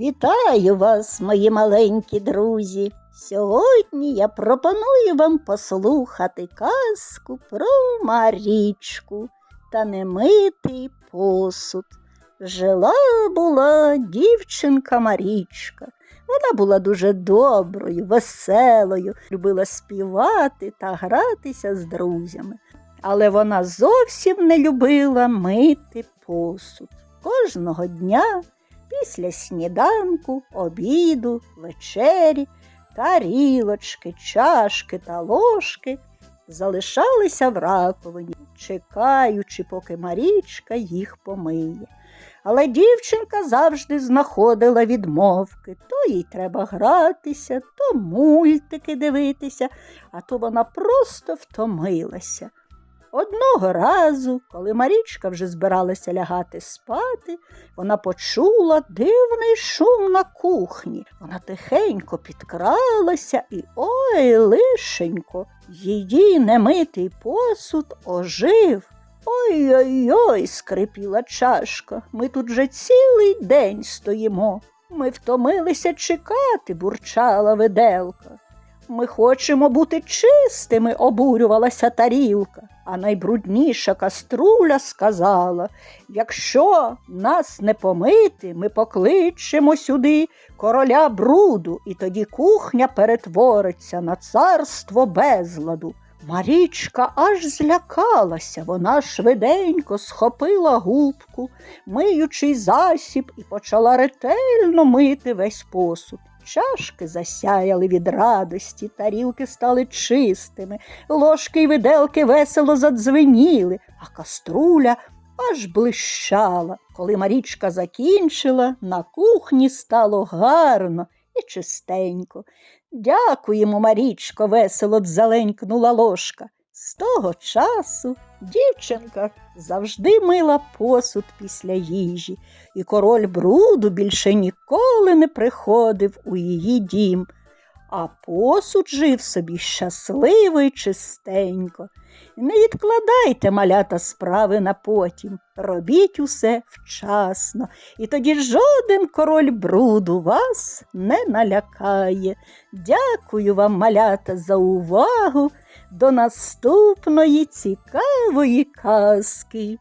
Вітаю вас, мої маленькі друзі. Сьогодні я пропоную вам послухати казку про Марічку та немитий посуд. Жила була дівчинка Марічка. Вона була дуже доброю, веселою, любила співати та гратися з друзями. Але вона зовсім не любила мити посуд. Кожного дня після сніданку, обіду, вечері, тарілочки, чашки та ложки залишалися в раковині, чекаючи, поки Марічка їх помиє. Але дівчинка завжди знаходила відмовки. То їй треба гратися, то мультики дивитися, а то вона просто втомилася. Одного разу, коли Марічка вже збиралася лягати спати, вона почула дивний шум на кухні. Вона тихенько підкралася і ой, лишенько, її немитий посуд ожив. Ой-ой-ой, скрипіла чашка. Ми тут вже цілий день стоїмо. Ми втомилися чекати, бурчала виделка. Ми хочемо бути чистими, обурювалася тарілка. А найбрудніша каструля сказала якщо нас не помити, ми покличемо сюди короля бруду, і тоді кухня перетвориться на царство безладу. Марічка аж злякалася, вона швиденько схопила губку, миючий засіб і почала ретельно мити весь посуд. Чашки засяяли від радості, тарілки стали чистими, ложки й виделки весело задзвеніли, а каструля аж блищала. Коли Марічка закінчила, на кухні стало гарно і чистенько. Дякуємо, Марічко, весело дзеленькнула ложка. З того часу дівчинка завжди мила посуд після їжі, і король бруду більше ніколи не приходив у її дім, а посуд жив собі щасливо й чистенько. Не відкладайте малята справи на потім, робіть усе вчасно, і тоді жоден король бруду вас не налякає. Дякую вам, малята, за увагу. До наступної цікавої казки.